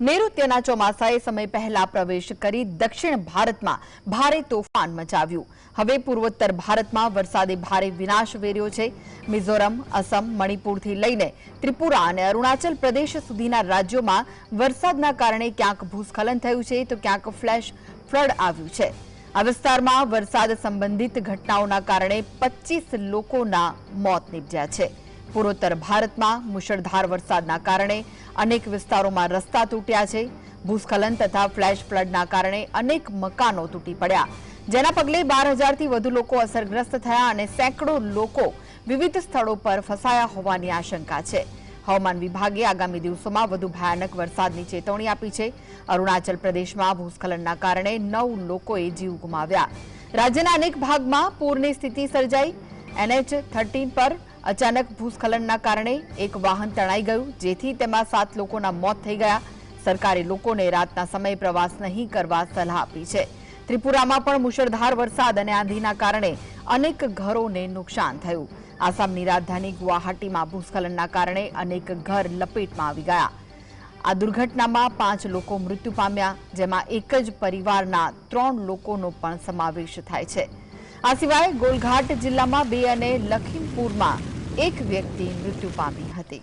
નૈઋત્યના ચોમાસાએ સમય પહેલા પ્રવેશ કરી દક્ષિણ ભારતમાં ભારે તોફાન મચાવ્યું. હવે પૂર્વોત્તર ભારતમાં વરસાદે ભારે વિનાશ વેર્યો છે. મિઝોરમ, અસમ, મણિપુરથી લઈને ત્રિપુરા અને અરુણાચલ પ્રદેશ સુધીના રાજ્યોમાં વરસાદના કારણે ક્યાંક ભૂસ્ખલન થયું છે તો ક્યાંક ફ્લેશ ફ્લડ આવ્યું છે. આ વિસ્તારમાં વરસાદ સંબંધિત ઘટનાઓના કારણે પચીસ લોકોના મોત નીપજ્યા છે. પૂર્વોત્તર ભારતમાં મુશળધાર વરસાદના કારણે અનેક વિસ્તારોમાં રસ્તા તૂટ્યા છે. ભૂસ્ખલન તથા ફ્લેશ ફ્લડના કારણે અનેક મકાનો તૂટી પડ્યા. જેના પગલે બાર હજારથી વધુ લોકો અસરગ્રસ્ત થયા અને સેંકડો લોકો વિવિધ સ્થળો પર ફસાયા હોવાની આશંકા છે. હવામાન વિભાગે આગામી દિવસોમાં વધુ ભયાનક વરસાદની ચેતવણી આપી છે. અરુણાચલ પ્રદેશમાં ભૂસ્ખલનના કારણે નવ લોકોએ જીવ ગુમાવ્યા. રાજ્યના અનેક ભાગમાં પૂરની સ્થિતિ સર્જાઈ. એનએચ થર્ટીન પર અચાનક ભૂસ્ખલનના કારણે એક વાહન તણાઈ ગયું, જેથી તેમાં સાત લોકોના મોત થઈ ગયા. સરકારે લોકોને રાતના સમયે પ્રવાસ નહીં કરવા સલાહ આપી છે. ત્રિપુરામાં પણ મુશળધાર વરસાદ અને આંધીના કારણે અનેક ઘરોને નુકસાન થયું. આસામની રાજધાની ગુવાહાટીમાં ભૂસ્ખલનના કારણે અનેક ઘર લપેટમાં આવી ગયા. આ દુર્ઘટનામાં પાંચ લોકો મૃત્યુ પામ્યા, જેમાં એક જ પરિવારના ત્રણ લોકોનો પણ સમાવેશ થાય છે. આ સિવાય ગોલઘાટ જિલ્લામાં બે અને લખીમપુરમાં એક વ્યક્તિ મૃત્યુ પામી હતી.